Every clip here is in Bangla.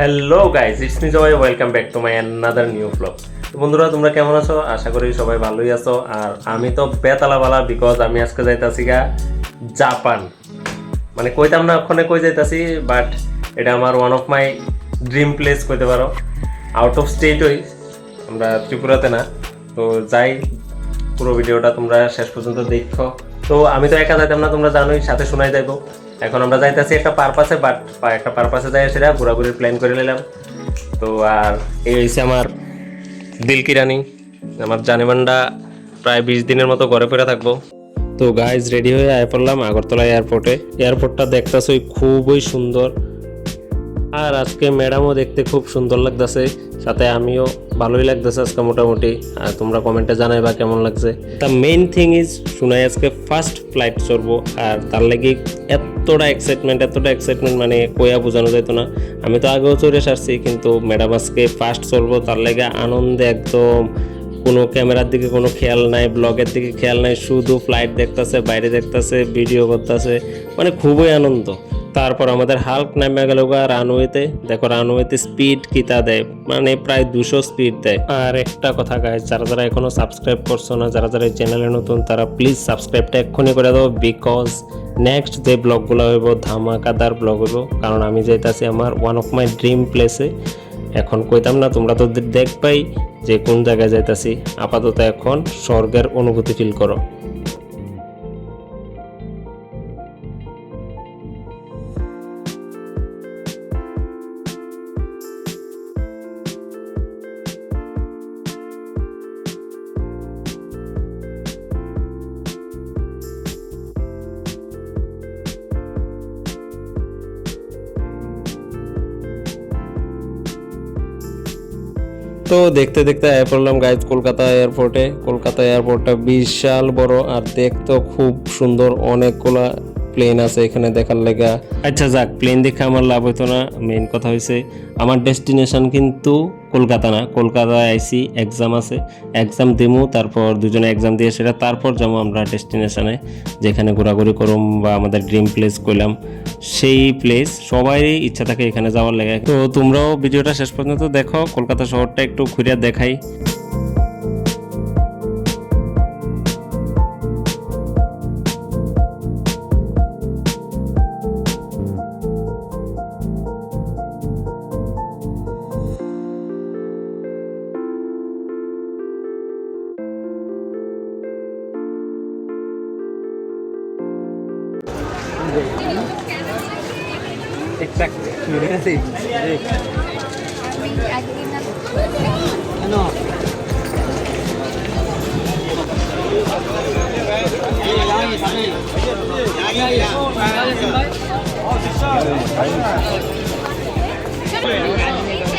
Hello guys it's me Joy welcome back to my another new blog তো বন্ধুরা, তোমরা কেমন আছো? আশা করি সবাই ভালোই আছো। আর আমি তো বেতালাবালা বিকজ আমি আজকে যাইতাছি গা জাপান মানে কইতাম না, ওখানে কই যাইতাছি বাট এটা আমার one of my dream place কইতে পারো। আউট অফ স্টেট হই আমরা ত্রিপুরাতে না। তো যাই, পুরো ভিডিওটা তোমরা শেষ পর্যন্ত দেখো। তো আমি তো একা যাইতাম না, তোমরা জানোই, সাথে শোনাই যাইবো। এখন আমরা যাইতাছি একটা পারপাসে বাট একটা পারপাসে যাই সেটা ঘোরাঘুরির প্ল্যান করে নিলাম। তো আর এই হয়েছে আমার দিল কিরানি আমার জানিমান্ডা প্রায় বিশ দিনের মতো ঘরে ফিরে থাকব। তো গাইজ রেডি হয়ে আয় পড়লাম আগরতলা এয়ারপোর্টে এয়ারপোর্টটা দেখতেছই খুবই সুন্দর। আর আজকে ম্যাডামও দেখতে খুব সুন্দর লাগতেছে। সাথে আমিও ভালোই লাগতেছে আজকে মোটামুটি। আর তোমরা কমেন্টে জানাই বা কেমন লাগছে। দ্য মেইন থিং ইজ শুনাই আজকে ফার্স্ট ফ্লাইট চড়বো। আর তার লাগি এতটা এক্সাইটমেন্ট এতটা এক্সাইটমেন্ট মানে কইয়া বোঝানো যেত না। আমি তো আগেও চড়ে সারছি, কিন্তু ম্যাডাম আজকে ফার্স্ট চড়বো, তার লাগে আনন্দে একদম কোনো ক্যামেরার দিকে কোনো খেয়াল নাই ব্লগের দিকে খেয়াল নাই, শুধু ফ্লাইট দেখতেছে, বাইরে দেখতেছে ভিডিও করতেছে। মানে খুবই আনন্দ। তারপর আমাদের হাল্ক নামে গেল রানওয়েতে। দেখো রানওয়েতে স্পিড কিতা দেয়? মানে প্রায় দুশো স্পিড দেয়। আর একটা কথা গাইজ যারা যারা এখনও সাবস্ক্রাইব করছ না, যারা যারা এই চ্যানেলে নতুন, তারা প্লিজ সাবস্ক্রাইবটা এক্ষুনি করে দাও বিকজ নেক্সট যে ব্লগগুলো হইব, ধামাকাদার ব্লগ হইব, কারণ আমি যাইতাছি আমার ওয়ান অফ মাই ড্রিম প্লেসে এখন কইতাম না, তোমরা তো দেখবাই যে কোন জায়গায় যাইতাছি। আপাতত এখন স্বর্গের অনুভূতি ফিল করো। তো দেখতে দেখতে আয় পড়লাম গাইজ কলকাতা এয়ারপোর্টে কলকাতা এয়ারপোর্টটা বিশাল বড় আর দেখতেও খুব সুন্দর। অনেকগুলা প্লেন আছে, এখানে দেখার লেগা। আচ্ছা যাক প্লেন দেখে আমার লাভ হইতো না মেইন কথা হয়েছে আমার ডেস্টিনেশন কিন্তু কলকাতা না। কলকাতায় আইসি এক্সাম আছে। এক্সাম দিমু, তারপর দুজনে এক্সাম দিয়ে সেটা তারপর যাব আমরা ডেস্টিনেশনে যেখানে ঘোরাঘুরি করুম বা আমাদের ড্রিম প্লেস করলাম সেই প্লেস সবারই ইচ্ছা থাকে এখানে যাওয়ার লেগে। তো তোমরাও ভিডিওটা শেষ পর্যন্ত দেখো, কলকাতা শহরটা একটু ঘুরিয়ে দেখাই।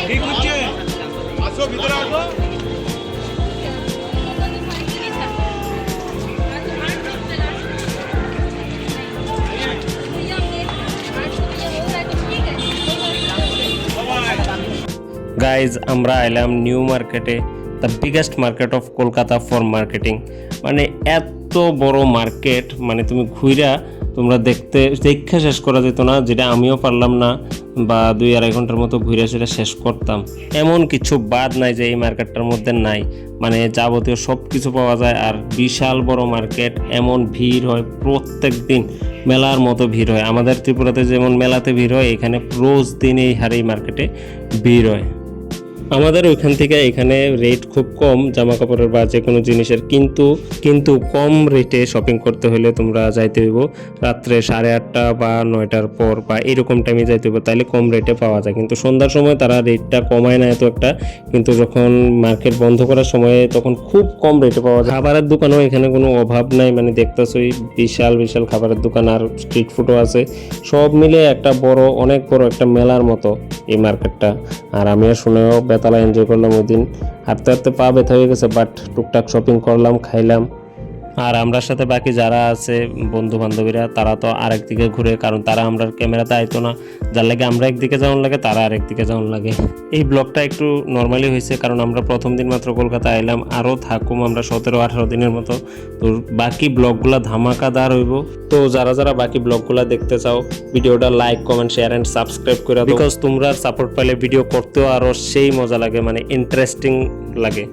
ঠিক হচ্ছে আসো ভিতরে আসো গাইজ আমরা এলাম নিউ মার্কেটে the biggest market of Kolkata for marketing মানে এত বড় মার্কেট মানে তুমি ঘুরা তোমরা দেখতে, দেখে শেষ করা যেত না, যেটা আমিও পারলাম না, বা দুই আড়াই ঘণ্টার মতো ঘুরে সেটা শেষ করতাম। এমন কিছু বাদ নাই যে এই মার্কেটটার মধ্যে নাই। মানে যাবতীয় সব কিছু পাওয়া যায়, আর বিশাল বড় মার্কেট এমন ভিড় হয়, প্রত্যেক দিন মেলার মতো ভিড় হয়। আমাদের ত্রিপুরাতে যেমন মেলাতে ভিড় হয়, এখানে রোজ দিন এই হারে এই মার্কেটে ভিড় হয়। আমাদের ওইখান থেকে এখানে রেট খুব কম জামা কাপড়ের বা যে কোনো জিনিসের। কিন্তু কিন্তু কম রেটে শপিং করতে হলে তোমরা যাইতে হইব রাত্রে সাড়ে আটটা বা নয়টার পর বা এরকম টাইমে যাইতে হইব তাহলে কম রেটে পাওয়া যায়। কিন্তু সন্ধ্যার সময় তারা রেটটা কমায় না এত একটা। কিন্তু যখন মার্কেট বন্ধ করার সময় তখন খুব কম রেটে পাওয়া যায়। খাবারের দোকানও এখানে কোনো অভাব নাই মানে দেখতেছই বিশাল বিশাল খাবারের দোকান আর স্ট্রিট ফুডও আছে। সব মিলে একটা বড়, অনেক বড় একটা মেলার মতো এই মার্কেটটা আর আমিও শুনেও বেতালা এনজয় করলাম ওই দিন। হাঁটতে হাঁটতে পা ব্যথা হয়ে গেছে বাট টুকটাক শপিং করলাম, খাইলাম। আর আমরার সাথে বাকি যারা আছে বন্ধু বান্ধবীরা তারা তো আরেক দিকে ঘুরে, কারণ তারা আমরা ক্যামেরাতে আইতো না। যার লাগে আমরা একদিকে যাওয়ার লাগে, তারা আরেক দিকে যাওয়ার লাগে। এই ব্লগটা একটু নর্মালি হয়েছে, কারণ আমরা প্রথম দিন মাত্র কলকাতা আইলাম আরও থাকুম আমরা সতেরো, আঠারো দিনের মতো। তো বাকি ব্লগগুলো ধামাকাদার হইব তো যারা যারা বাকি ব্লগগুলো দেখতে চাও, ভিডিওটা like comment share and subscribe করে বিকজ তোমরা সাপোর্ট পাইলে ভিডিও করতেও আরও সেই মজা লাগে মানে ইন্টারেস্টিং লাগে।